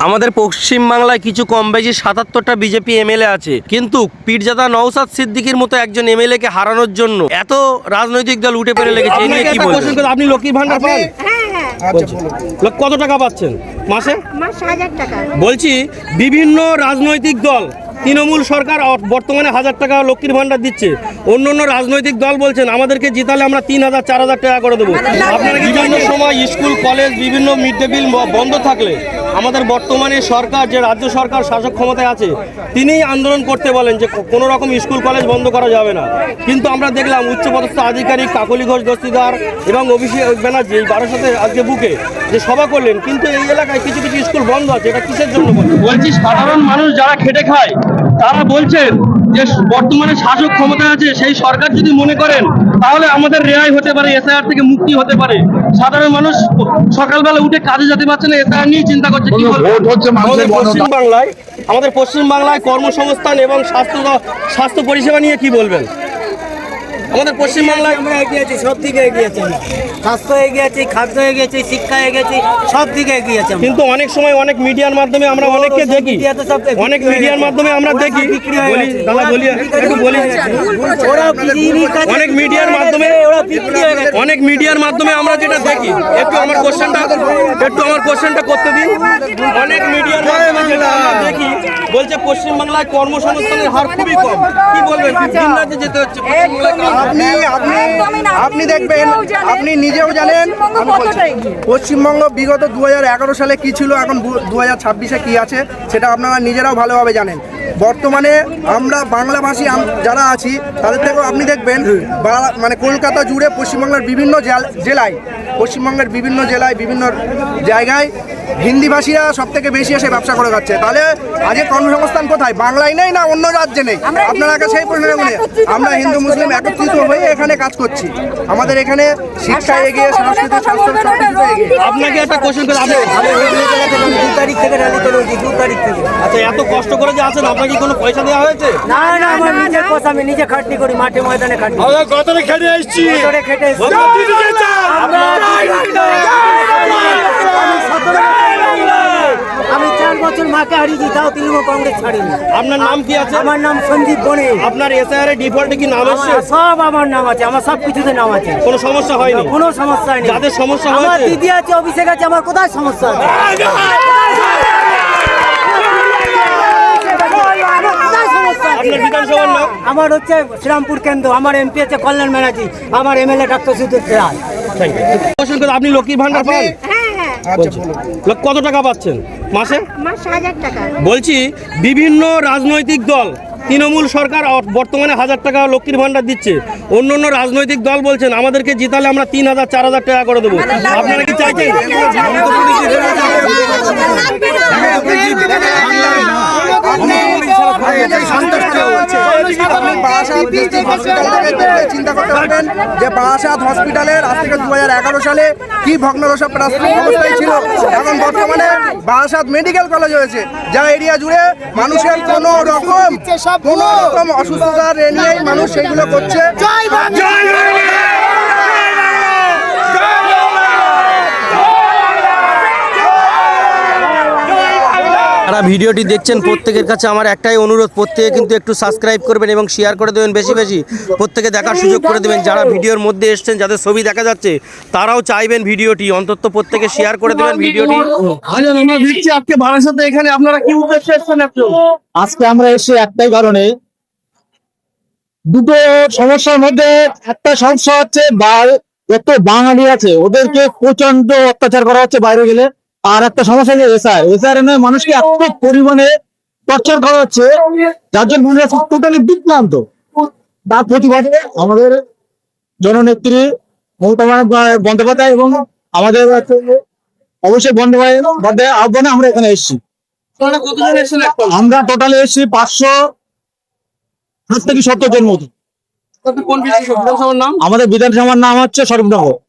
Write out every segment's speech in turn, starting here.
আমাদের পশ্চিম বাংলায় কিছু কম বেশি সাতাত্তরটা বিজেপি এমএলএ আছে। কিন্তু পীরজাদা নওসাদ সিদ্দিকির মতো একজন এমএলএ কে হারানোর জন্য এত রাজনৈতিক দল উঠে পড়ে লেগেছে এই নিয়ে কি বলবেন? আপনি লক্ষ্মীর ভান্ডার পান? হ্যাঁ হ্যাঁ। লোক- কত টাকা পাচ্ছেন? মাসে? মাস হাজার টাকা। বলছি বিভিন্ন রাজনৈতিক দল তৃণমূল সরকার বর্তমানে হাজার টাকা লক্ষ্মীর ভান্ডার দিচ্ছে। অন্য অন্য রাজনৈতিক দল বলছেন আমাদেরকে জিতালে আমরা তিন হাজার চার হাজার টাকা করে দেবো। আপনারা বিভিন্ন সময় স্কুল কলেজ বিভিন্ন মিড ডে মিল বন্ধ থাকলে আমাদের বর্তমানে সরকার যে রাজ্য সরকার শাসক ক্ষমতায় আছে তিনিই আন্দোলন করতে বলেন যে কোনো রকম স্কুল কলেজ বন্ধ করা যাবে না। কিন্তু আমরা দেখলাম উচ্চপদস্থ আধিকারিক কাকলি ঘোষ দস্তিদার এবং অভিষেক ব্যানার্জি এই বারোর সাথে আজকে বুকে যে সভা করলেন কিন্তু এই এলাকায় কিছু কিছু স্কুল বন্ধ আছে এটা কিসের জন্য বলছেন? বলছি সাধারণ মানুষ যারা খেটে খায় তারা বলছেন যে বর্তমানে শাসক ক্ষমতা আছে সেই সরকার যদি মনে করেন তাহলে আমাদের রেহাই হতে পারে এসআইআর থেকে মুক্তি হতে পারে। সাধারণ মানুষ সকালবেলা উঠে কাজে যেতে পারছে না এসআইআর নিয়ে চিন্তা করছে কি আমাদের পশ্চিমবাংলায় পশ্চিম বাংলায় আমাদের পশ্চিম বাংলায় কর্মসংস্থান এবং স্বাস্থ্য স্বাস্থ্য পরিষেবা নিয়ে কি বলবেন? আমাদের পশ্চিমবাংলায় আমরা এগিয়ে আছি সব দিকে এগিয়ে আছি স্বাস্থ্য এগিয়ে আছি খাদ্য এগিয়ে আছি শিক্ষা এগিয়ে আছি সব দিকে এগিয়ে আছি কিন্তু অনেক সময় অনেক মিডিয়ার মাধ্যমে আমরা অনেককে দেখি। অনেক মিডিয়ার মাধ্যমে আমরা দেখি। বিক্রি হয়ে দাদা বলি একটু বলি। ওরা অনেক মিডিয়ার মাধ্যমে ওরা বিক্রি হয়ে গেছে। অনেক মিডিয়ার মাধ্যমে আমরা যেটা দেখি। একটু আমার কোশ্চেনটা একটু আমার কোশ্চেনটা করতে দিন। অনেক মিডিয়ার মাধ্যমে যেটা আমরা দেখি বলছে পশ্চিমবাংলায় কর্মসংস্থানের হার খুবই কম। কি বলবেন? রাজ্যে যেতে হচ্ছে পশ্চিম বাংলায় আপনি আপনি আপনি দেখবেন আপনি নিজেও জানেন পশ্চিমবঙ্গ বিগত দু হাজার এগারো সালে কি ছিল এখন দু হাজার ছাব্বিশে কি আছে সেটা আপনারা নিজেরাও ভালোভাবে জানেন। বর্তমানে আমরা বাংলাভাষী যারা আছি তাদের থেকেও আপনি দেখবেন বা- মানে কলকাতা জুড়ে পশ্চিমবঙ্গের বিভিন্ন জেল- জেলায় পশ্চিমবঙ্গের বিভিন্ন জেলায় বিভিন্ন জায়গায় হিন্দিভাষীরা সব থেকে বেশি এসে ব্যবসা করে যাচ্ছে তাহলে আজকে কর্মসংস্থান কোথায় বাংলায় নেই না অন্য রাজ্যে নেই আপনারা সেই প্রশ্ন আমরা হিন্দু মুসলিম একত্রিত হয়ে এখানে কাজ করছি আমাদের এখানে শিক্ষা এগিয়ে স্বাস্থ্য রোগ আপনাকে একটা কোশ্চেন করে আপনি দু তারিখ থেকে র্যালি করেছি দু তারিখ থেকে আচ্ছা এত কষ্ট করে যে আছেন আপনাকে কি কোনো পয়সা দেওয়া হয়েছে? না না আমার নিজের কথা আমি নিজে খাটনি করি মাঠে ময়দানে খাটনি গতরে খেটে এসছি। বছরে খেটে এসেছি। আমি চার বছর মাকে হারিয়েছি তাও তৃণমূল কংগ্রেস ছাড়িনি। আপনার নাম কি আছে? আমার নাম সঞ্জীব আপনার এর ডিফল্টে কি নাম সব আমার নাম আছে আমার সব কিছুতে নাম আছে। কোনো সমস্যা হয়নি? কোনো সমস্যা নেই যাদের সমস্যা আমার দিদি আছে অভিষেক আছে আমার কোথায় সমস্যা আছে আমার কোথায় সমস্যা আছে? আপনার বিধানসভার নাম আমার হচ্ছে শ্রীরামপুর কেন্দ্র আমার এমপি হচ্ছে কল্যাণ ব্যানার্জি আমার এমএলএ ডাক্তার সুদীপ রায়। আপনি লক্ষ্মীর ভান্ডার পান? হ্যাঁ হ্যাঁ। আচ্ছা কত টাকা পাচ্ছেন? মাসে? মাস হাজার টাকা। বলছি বিভিন্ন রাজনৈতিক দল তৃণমূল সরকার বর্তমানে হাজার টাকা লক্ষ্মীর ভাণ্ডার দিচ্ছে অন্য অন্য রাজনৈতিক দল বলছেন আমাদেরকে জিতালে আমরা তিন হাজার চার হাজার টাকা করে দেবো আপনারা কি চাইছেন চিন্তা পারবেন যে বারাসাত হসপিটালের আজ থেকে দু সালে কি ভগ্নদশা প্রাথমিক অবস্থায় ছিল? এখন বর্তমানে বারাসাত মেডিকেল কলেজ হয়েছে যা এরিয়া জুড়ে মানুষের কোনো রকম কোনো রকম অসুস্থতা নিয়ে মানুষ সেগুলো করছে। যারা ভিডিওটি দেখছেন প্রত্যেকের কাছে আমার একটাই অনুরোধ প্রত্যেকে কিন্তু একটু সাবস্ক্রাইব করবেন এবং শেয়ার করে দেবেন বেশি বেশি। প্রত্যেকে দেখার সুযোগ করে দেবেন। যারা ভিডিওর মধ্যে এসছেন যাদের ছবি দেখা যাচ্ছে তারাও চাইবেন ভিডিওটি। অন্তত প্রত্যেকে শেয়ার করে দেবেন ভিডিওটি। আমরা দেখছি আজকে বারাসাতে এখানে আপনারা কি উদ্দেশ্যে এসেছেন আজকে আমরা এসে একটাই কারণে দুটো সমস্যার মধ্যে একটা সমস্যা হচ্ছে বা- যত বাঙালি আছে ওদেরকে প্রচণ্ড অত্যাচার করা হচ্ছে বাইরে গেলে। আর একটা সমস্যা হচ্ছে এসআর এসআর নয় মানুষকে এত পরিমাণে টর্চার করা হচ্ছে যার জন্য মানুষ টোটালি বিভ্রান্ত। তার প্রতিবাদে আমাদের জননেত্রী মমতা বন্দ্যোপাধ্যায়- এবং আমাদের অবশ্যই বন্দ্যোপাধ্যায় আহ্বানে আমরা এখানে এসেছি। আমরা টোটালি এসেছি পাঁচশো ষাট থেকে সত্তর জন মতো। আমাদের বিধানসভার নাম হচ্ছে স্বরূপনগর দেখছি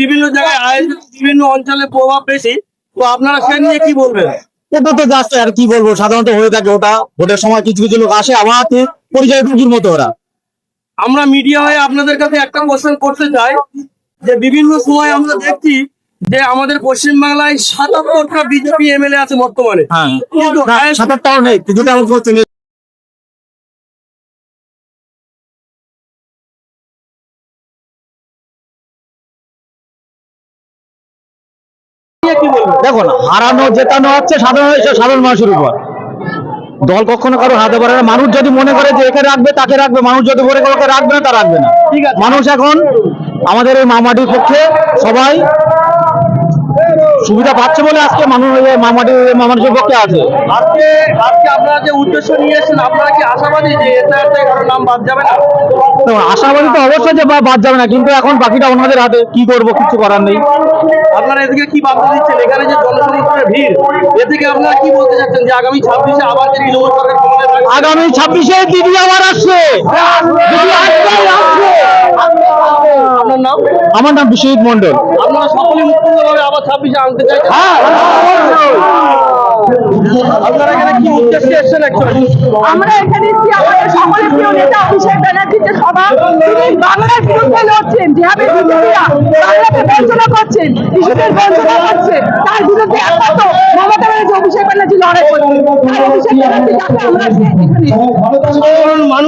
বিভিন্ন জায়গায় আয়োজন বিভিন্ন অঞ্চলে প্রভাব বেশি। তো আপনারা সে নিয়ে কি বলবেন? ওটা তো জাস্ট আর কি বলব? সাধারণত হয়ে থাকে ওটা। ভোটের সময় কিছু কিছু লোক আসে হাতে পরিচয় রুগীর মতো ওরা। আমরা মিডিয়া হয়ে আপনাদের কাছে একটা কোশ্চেন করতে চাই যে বিভিন্ন সময় আমরা দেখছি যে আমাদের পশ্চিমবাংলায় সাতাত্তরটা বিজেপি এমএলএ আছে বর্তমানে। হ্যাঁ। কিন্তু নেই কিছুটা অল্প তিনি কি বলবেন দেখো না হারানো জেতানো হচ্ছে সাধারণ সাধারণ মানুষের উপর। দল কখনো কারও হাতে পারে না। মানুষ যদি মনে করে যে একে রাখবে তাকে রাখবে। মানুষ যদি মনে করে রাখবে না তা রাখবে না। ঠিক আছে। মানুষ এখন আমাদের এই মামাটির পক্ষে সবাই সুবিধা পাচ্ছে বলে আজকে মানুষ এই মামাটির মানুষের পক্ষে আছে। আজকে আজকে আপনারা যে উদ্দেশ্য নিয়ে এসেছেন আপনারা কি আশাবাদী যে এসআইআর থেকে কারও নাম বাদ যাবে না? আশাবাদী তো অবশ্যই যে বাদ যাবে না কিন্তু এখন বাকিটা ওনাদের হাতে কি করব কিছু করার নেই। আপনারা এদিকে কি বার্তা দিচ্ছেন? এখানে যে জনসমুদ্রের ভিড় এ থেকে আপনারা কি বলতে চাচ্ছেন যে আগামী ছাব্বিশে আবার যে তৃণমূল সরকার আগামী ছাব্বিশে দিদি আবার আসছে। আপনার নাম? আমার নাম বিশ্বজিৎ মন্ডল আপনারা সকলে মুক্তভাবে আবার ছাব্বিশে আনতে চাইছেন হ্যাঁ। আপনারা এখানে কি উদ্দেশ্যে এসেছেন আমরা এখানে এসেছি আমাদের সকলের প্রিয় নেতা অভিষেক ব্যানার্জির যে সভা তিনি বাংলার বিরুদ্ধে লড়ছেন যেভাবে বিজেপিরা বাংলাকে বঞ্চনা করছেন শিশুদের বঞ্চনা করছে তার বিরুদ্ধে একমাত্র মমতা ব্যানার্জি অভিষেক ব্যানার্জি লড়াই করছেন। তাই অভিষেক ব্যানার্জি যাকে আমরা এখানে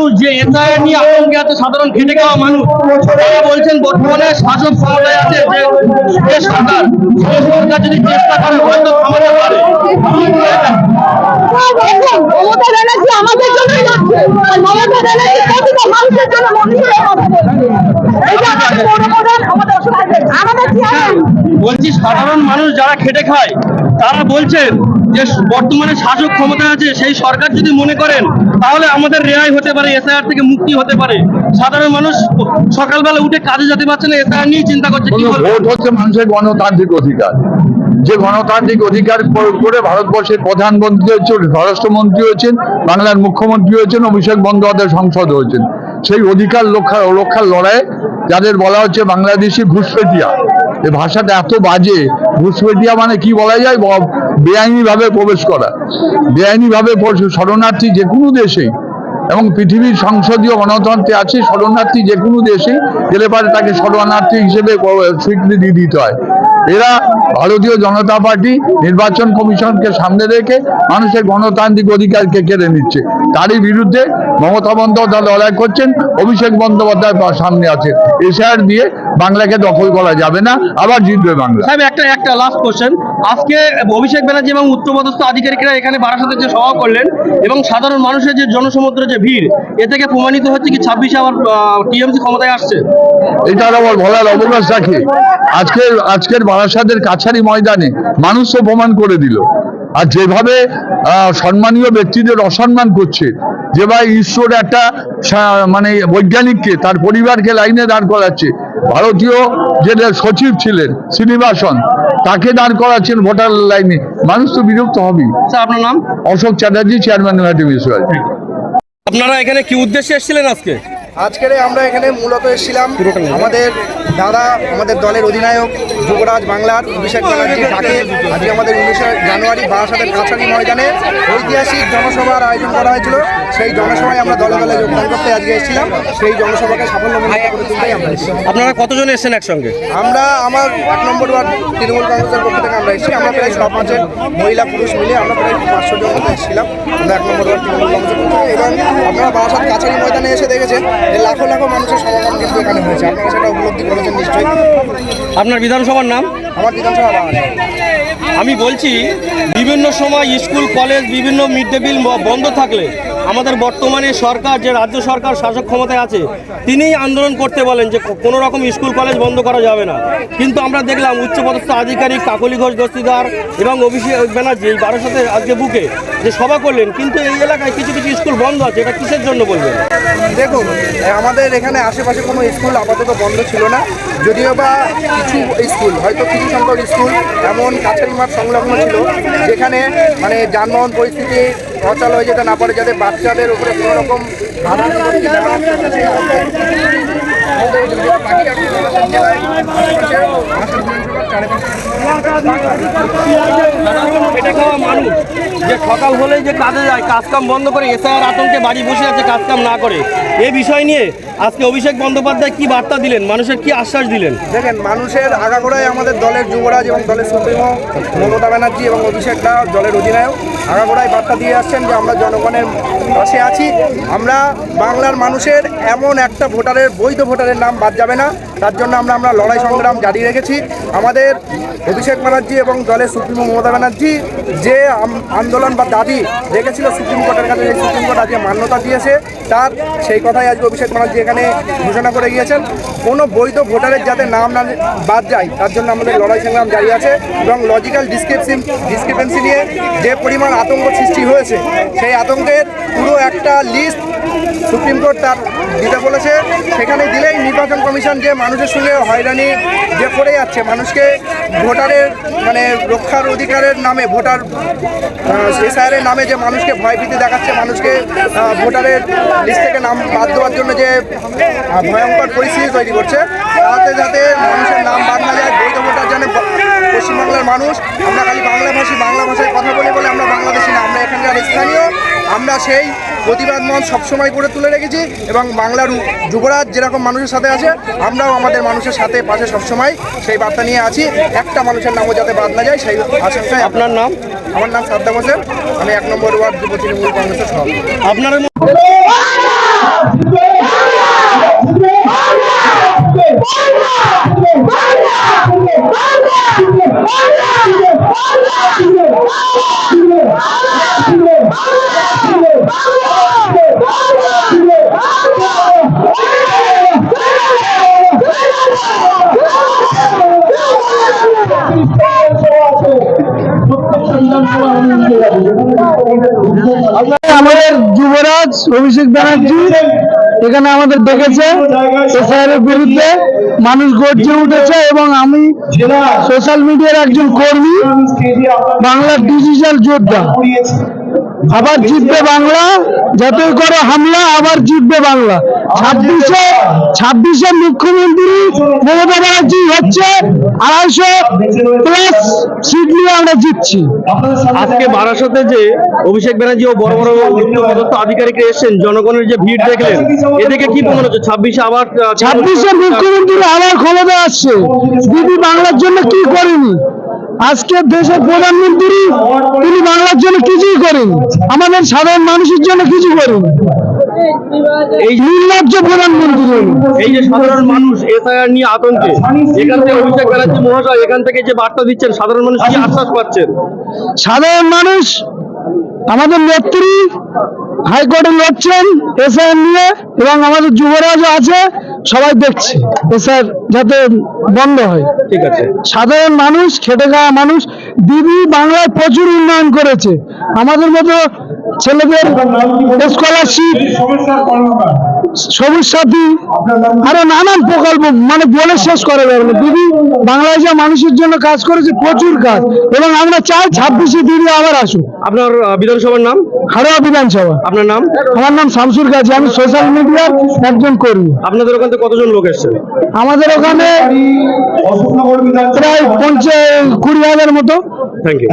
মানুষ যে এসআইআর নিয়ে আতঙ্কে আছে সাধারণ খেটে খাওয়া মানুষ তারা বলছেন বর্তমানে শাসক ক্ষমতায় আছে যে সরকার সরকার যদি চেষ্টা করে হয়তো থামাতে পারে মমতা ব্যানার্জি আমাদের জন্যই মমতা ব্যানার্জি মানুষের জন্য মানুষের কথা বলছি সাধারণ মানুষ যারা খেটে খায় তারা বলছেন যে বর্তমানে শাসক ক্ষমতায় আছে সেই সরকার যদি মনে করেন তাহলে আমাদের রেহাই হতে পারে এসআইআর থেকে মুক্তি হতে পারে। সাধারণ মানুষ সকালবেলা উঠে কাজে যেতে পারছে না এসআইআর নিয়ে চিন্তা করছে ভোট হচ্ছে মানুষের গণতান্ত্রিক অধিকার। যে গণতান্ত্রিক অধিকার প্রয়োগ করে ভারতবর্ষের প্রধানমন্ত্রী হচ্ছেন স্বরাষ্ট্রমন্ত্রী হয়েছেন বাংলার মুখ্যমন্ত্রী হয়েছেন অভিষেক বন্দ্যোপাধ্যায় সংসদ হয়েছেন। সেই অধিকার রক্ষা রক্ষার লড়াই যাদের বলা হচ্ছে বাংলাদেশি ঘুষপেটিয়া এই ভাষাটা এত বাজে ঘুষপেটিয়া মানে কি বলা যায়? বেআইনিভাবে প্রবেশ করা। বেআইনিভাবে শরণার্থী যে কোনো দেশেই এবং পৃথিবীর সংসদীয় গণতন্ত্রে আছে শরণার্থী যে কোনো দেশে, গেলে পারে তাকে শরণার্থী হিসেবে স্বীকৃতি দিতে হয়। এরা ভারতীয় জনতা পার্টি, নির্বাচন কমিশনকে সামনে রেখে মানুষের গণতান্ত্রিক অধিকারকে কেড়ে নিচ্ছে। তারই বিরুদ্ধে মমতা বন্দ্যোপাধ্যায় লড়াই করছেন, অভিষেক বন্দ্যোপাধ্যায় সামনে আছে এসআর দিয়ে বাংলাকে দখল করা যাবে না আবার জিতবে বাংলা। সাহেব একটা একটা লাস্ট কোশ্চেন আজকে অভিষেক ব্যানার্জি এবং উচ্চপদস্থ আধিকারিকরা এখানে বারাসাতে যে সভা করলেন এবং সাধারণ মানুষের যে জনসমুদ্র যে ভিড় এ থেকে প্রমাণিত হচ্ছে কি ছাব্বিশে আবার টিএমসি ক্ষমতায় আসছে? এটা আবার বলার অবকাশ রাখে। আজকের আজকের বারাসাতের কাছারি ময়দানে মানুষ তো প্রমাণ করে দিল। আর যেভাবে সম্মানীয় ব্যক্তিদের অসম্মান করছে যেভাবে ঈশ্বর একটা মানে বৈজ্ঞানিককে তার পরিবারকে লাইনে দাঁড় করাচ্ছে ভারতীয় যে সচিব ছিলেন শ্রীনিবাসন তাকে দাঁড় করাচ্ছেন ভোটার লাইনে। মানুষ তো বিরক্ত হবেই। আপনার নাম? অশোক চ্যাটার্জি চেয়ারম্যান ইউনাইটেড আপনারা এখানে কি উদ্দেশ্যে এসেছিলেন আজকে? আজকের আমরা এখানে মূলত এসেছিলাম আমাদের দাদা আমাদের দলের অধিনায়ক যুবরাজ বাংলার অভিষেক ব্যানার্জি ডাকে আজকে আমাদের উনিশে জানুয়ারি বারাসাতের কাছারি ময়দানে ঐতিহাসিক জনসভার আয়োজন করা হয়েছিল। সেই জনসভায় আমরা দলে দলে যোগদান করতে আজকে এসেছিলাম। সেই জনসভাকে এসেছি। আপনারা কতজন এসেছেন একসঙ্গে? আমরা আমার এক নম্বর ওয়ার্ড তৃণমূল কংগ্রেসের পক্ষ থেকে আমরা এসেছি। আমরা প্রায় ছ পাঁচের মহিলা পুরুষ মিলে আমরা প্রায় পাঁচশো জন এসেছিলাম। আমরা এক নম্বর ওয়ার্ড তৃণমূল কংগ্রেসের পক্ষ থেকে। এবং আপনারা বারাসাত কাছারি ময়দানে এসে দেখেছেন যে লাখো লাখো মানুষের সমাগম কিন্তু এখানে হয়েছে। আপনারা সেটা উপলব্ধি করেছেন নিশ্চয়ই। আপনার বিধানসভার নাম? আমার বিধানসভা আমি বলছি বিভিন্ন সময় স্কুল কলেজ বিভিন্ন মিড ডে মিল বন্ধ থাকলে আমাদের বর্তমানে সরকার, যে রাজ্য সরকার শাসক ক্ষমতায় আছে, তিনিই আন্দোলন করতে বলেন যে কোনো রকম স্কুল, কলেজ বন্ধ করা যাবে না। কিন্তু আমরা দেখলাম উচ্চপদস্থ আধিকারিক কাকলি ঘোষ, দস্তিদার এবং অভিষেক ব্যানার্জি বারো সাথে আজকে বুকে যে সভা করলেন, কিন্তু এই এলাকায় কিছু কিছু স্কুল বন্ধ আছে, এটা কিসের জন্য বলবেন? দেখুন আমাদের এখানে আশেপাশে কোনো স্কুল আপাতত বন্ধ ছিল না, যদিও বা কিছু স্কুল, হয়তো কিছু সংখ্যক স্কুল, এমন কাছারি মাঠ সংলগ্ন ছিল, যেখানে মানে যানবাহন পরিস্থিতি অচল হয়ে যেতে না পারে যাতে বাচ্চাদের উপরে কোনো রকম খেটে খাওয়া মানুষ যে সকাল হলেই যে কাজে যায় কাজ কাম বন্ধ করে এসআর আতঙ্কে বাড়ি বসে আছে কাজ কাম না করে। এই বিষয় নিয়ে আজকে অভিষেক বন্দ্যোপাধ্যায় কি বার্তা দিলেন? মানুষের কি আশ্বাস দিলেন? দেখেন, মানুষের আগাগোড়ায় আমাদের দলের যুবরাজ এবং দলের সুপ্রিমো মমতা ব্যানার্জি এবং অভিষেক দা, দলের অধিনায়ক, আগাগোড়ায় বার্তা দিয়ে আসছেন যে আমরা জনগণের পাশে আছি। আমরা বাংলার মানুষের এমন একটা ভোটারের, বৈধ ভোটারের নাম বাদ যাবে না। তার জন্য আমরা আমরা লড়াই সংগ্রাম জারি রেখেছি। আমাদের অভিষেক ব্যানার্জি এবং দলের সুপ্রিমো মমতা ব্যানার্জি যে আন্দোলন বা দাবি রেখেছিল সুপ্রিম কোর্টের কাছে সুপ্রিম কোর্ট আজকে মান্যতা দিয়েছে। তার সেই কথাই আজকে অভিষেক ব্যানার্জি এখানে ঘোষণা করে গিয়েছেন। কোনো বৈধ ভোটারের যাতে নাম না বাদ যায়, তার জন্য আমাদের লড়াই সংগ্রাম জারি আছে এবং লজিক্যাল ডিসক্রিপসি ডিসক্রিপেন্সি নিয়ে যে পরিমাণ আতঙ্ক সৃষ্টি হয়েছে, সেই আতঙ্কের পুরো একটা লিস্ট সুপ্রিম কোর্ট তার দিতে বলেছে, সেখানে দিলেই নির্বাচন কমিশন যে মানুষের সঙ্গে হয়রানি যে করে যাচ্ছে, মানুষকে ভোটারের মানে রক্ষার অধিকারের নামে, ভোটার এসআইআরের নামে যে মানুষকে ভয়ভীতি দেখাচ্ছে, মানুষকে ভোটারের লিস্ট থেকে নাম বাদ দেওয়ার জন্য যে ভয়ঙ্কর পরিস্থিতি তৈরি করছে, তাতে যাতে মানুষের নাম বাদ না যায়, বৈধ ভোটার জানে পশ্চিমবাংলার মানুষ আমরা খালি বাংলা ভাষী বাংলা ভাষায় কথা বলি বলে আমরা বাংলাদেশি না আমরা এখানকার স্থানীয় আমরা সেই প্রতিবাদ মন সবসময় করে তুলে রেখেছি এবং বাংলার যুবরাজ যেরকম মানুষের সাথে আছে আমরাও আমাদের মানুষের সাথে পাশে সবসময় সেই বার্তা নিয়ে আছি। একটা মানুষের নামও যাতে বাদ না যায় সেই আশাটাই আপনার নাম? আমার নাম সাদ্দাম হোসেন। আমি এক নম্বর ওয়ার্ড যুব তৃণমূল কংগ্রেসের সভাপতি। আপনার আমাদের যুবরাজ অভিষেক ব্যানার্জি এখানে আমাদের ডেকেছে এসআইআর বিরুদ্ধে মানুষ গর্জে উঠেছে এবং আমি সোশ্যাল মিডিয়ার একজন কর্মী বাংলার ডিজিটাল যোদ্ধা। আবার জিতবে বাংলা যতই করো হামলা আবার জিতবে বাংলা। ছাব্বিশে ছাব্বিশে মুখ্যমন্ত্রী মমতা ব্যানার্জি হচ্ছে আড়াইশো প্লাস সিট নিয়ে আমরা জিতছি। আজকে বারাসাতে যে অভিষেক ব্যানার্জি ও বড় বড় উচ্চপদস্থ আধিকারিকরা এসেছেন জনগণের যে ভিড় দেখলেন এদিকে কি প্রমাণ হচ্ছে ছাব্বিশে আবার ছাব্বিশে মুখ্যমন্ত্রী আবার ক্ষমতা আসছে। দিদি বাংলার জন্য কি করেনি? আজকে দেশের প্রধানমন্ত্রী তিনি বাংলার জন্য কিছুই করেন। আমাদের সাধারণ মানুষের জন্য কিছু করেন। এই নির্লজ্জ প্রধানমন্ত্রী। এই যে সাধারণ মানুষ এসআইআর নিয়ে আতঙ্কে। এখান থেকে অভিষেক ব্যানার্জি মহাশয় এখান থেকে যে বার্তা দিচ্ছেন সাধারণ মানুষ কি আশ্বাস পাচ্ছেন? সাধারণ মানুষ আমাদের নেত্রী হাইকোর্টে লড়ছেন এসআর নিয়ে এবং আমাদের যুবরাজ আছে সবাই দেখছে এসআর যাতে বন্ধ হয়। ঠিক আছে। সাধারণ মানুষ খেটে খাওয়া মানুষ দিদি বাংলায় প্রচুর উন্নয়ন করেছে। আমাদের মতো ছেলেদের স্কলারশিপ সবুজ সাথী আরও নানান প্রকল্প মানে বলে শেষ করা যাবে না। দিদি বাংলায় যা মানুষের জন্য কাজ করেছে প্রচুর কাজ। এবং আমরা চাই ছাব্বিশে দিদি আবার আসুক। আপনার বিধানসভার নাম? হাড়োয়া বিধানসভা। আপনার নাম? আমার নাম শামসুর গাজী আমি সোশ্যাল মিডিয়ার একজন কর্মী। আপনাদের ওখান থেকে কতজন লোক এসেছেন আমাদের ওখানে প্রায় পঞ্চাশ কুড়ি হাজার মতো। Thank you